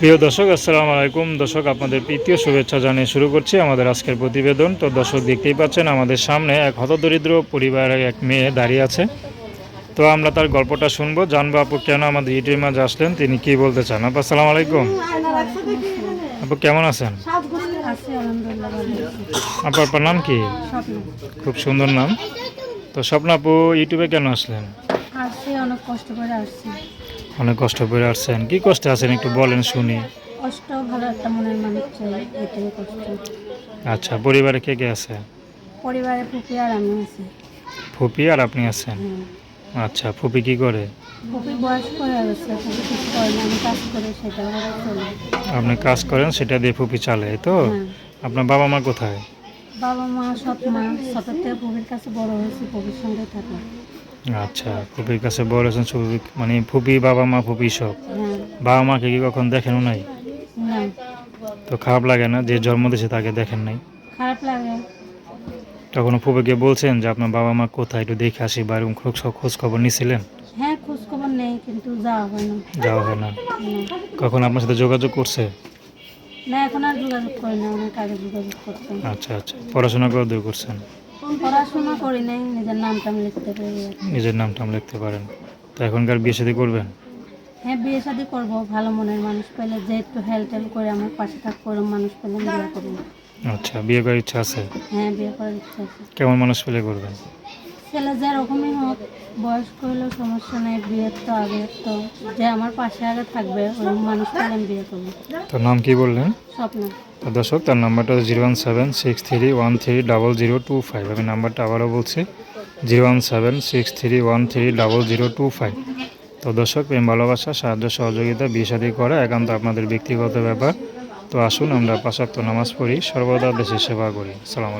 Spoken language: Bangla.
প্রিয় দর্শক, আসসালামু আলাইকুম। দর্শক, আপনাদের প্রীতীয় শুভেচ্ছা জানিয়ে শুরু করছি আমাদের আজকের প্রতিবেদন। তো দর্শক, দেখতেই পাচ্ছেন, আমাদের সামনে এক হতদরিদ্র পরিবারের এক মেয়ে দাঁড়িয়ে আছে। তো আমরা তার গল্পটা শুনব। জানব আপু, কেন আমাদের ইউটিউবের মাঝে আসলেন? তিনি কি বলতে চান? আপু, আসসালামু আলাইকুম। আপু, কেমন আছেন? আছি আলহামদুলিল্লাহ আপনার নাম কি? খুব সুন্দর নাম। তো স্বপ্ন আপু, ইউটিউবে কেন আসলেন? অনেক কষ্ট করে আসছেন। কি কষ্টে আছেন একটু বলেন শুনি। কষ্ট ভালো একটা মনের মানুষ চাই এটাই কষ্ট। আচ্ছা পরিবারে কে কে আছে? পরিবারে ফুপি আর আমি আছি। ফুপি আর আপনি আছেন? হ্যাঁ। আচ্ছা ফুপি কি করে? ফুপি বয়স হয়ে গেছে ফুপি কিছু করে না আমি কাজ করে সেটা করে চলি। আপনি কাজ করেন সেটা দিয়ে ফুপি চালে তো? হ্যাঁ। আপনার বাবা মা কোথায়? বাবা মা সৎ মা ছোটোর থেকে ফুপির কাছে বড় হয়েছে ফুপির সঙ্গে থাকা আচ্ছা ফুপির কাছে বড় হয়েছেন ফুপি মানে ফুপি বাবা মা ফুপি সব। বাবা মাকে কি কখন দেখেনও নাই তো খারাপ লাগে না যে জন্ম দিয়েছে তাকে দেখেন নাই? খারাপ লাগে। তখন ফুপিকে বলছেন যে আপনার বাবা মা কোথায় একটু দেখে আসি বা এরকম খোঁজ খবর নিছিলেন? হ্যাঁ খোঁজ খবর নেই কিন্তু যাওয়া হয় না। যাওয়া হয় না। না। কখন আপনার সাথে যোগাযোগ করছে? না এখন আর যোগাযোগ করি না অনেক আগে যোগাযোগ করতাম। আচ্ছা আচ্ছা। পড়াশোনা করে দূর করছেন? পড়াশোনা করি নাই নিজের নাম টাম লিখতে পারি নিজের নাম টাম লিখতে পারেন। তো এখনকার বিয়ে শাদী করবেন? হ্যাঁ বিয়ে শাদি করব ভালো মনের মানুষ পেলে যে একটু হেল্প টেল্প করে আমার পাশে থাকব ওরকম মানুষ পেলে বিয়ে করব আচ্ছা বিয়ে করার ইচ্ছা আছে? হ্যাঁ বিয়ে করার ইচ্ছা আছে। কেমন মানুষ পেলে করবেন? ছেলে যেরকমই হোক বয়স্ক হলেও সমস্যা নেই বিয়ের তো আগে তো যে আমার পাশে আগে থাকবে ওরকম মানুষ পেলে আমি বিয়ে করব। তো নাম কি বললেন? স্বপ্ন। তো দর্শক তার নাম্বারটা zero one seven six three one three double zero two five. আমি নাম্বারটা আবারও বলছি zero one seven six three one three double zero two five. তো দর্শক প্রেম ভালোবাসা সাহায্য সহযোগিতা বিয়ে শাদী করা একান্ত আপনাদের ব্যক্তিগত ব্যাপার। তো আসুন আমরা পাশাপ্ত নামাজ পড়ি সর্বদা দেশের সেবা করি। সালাম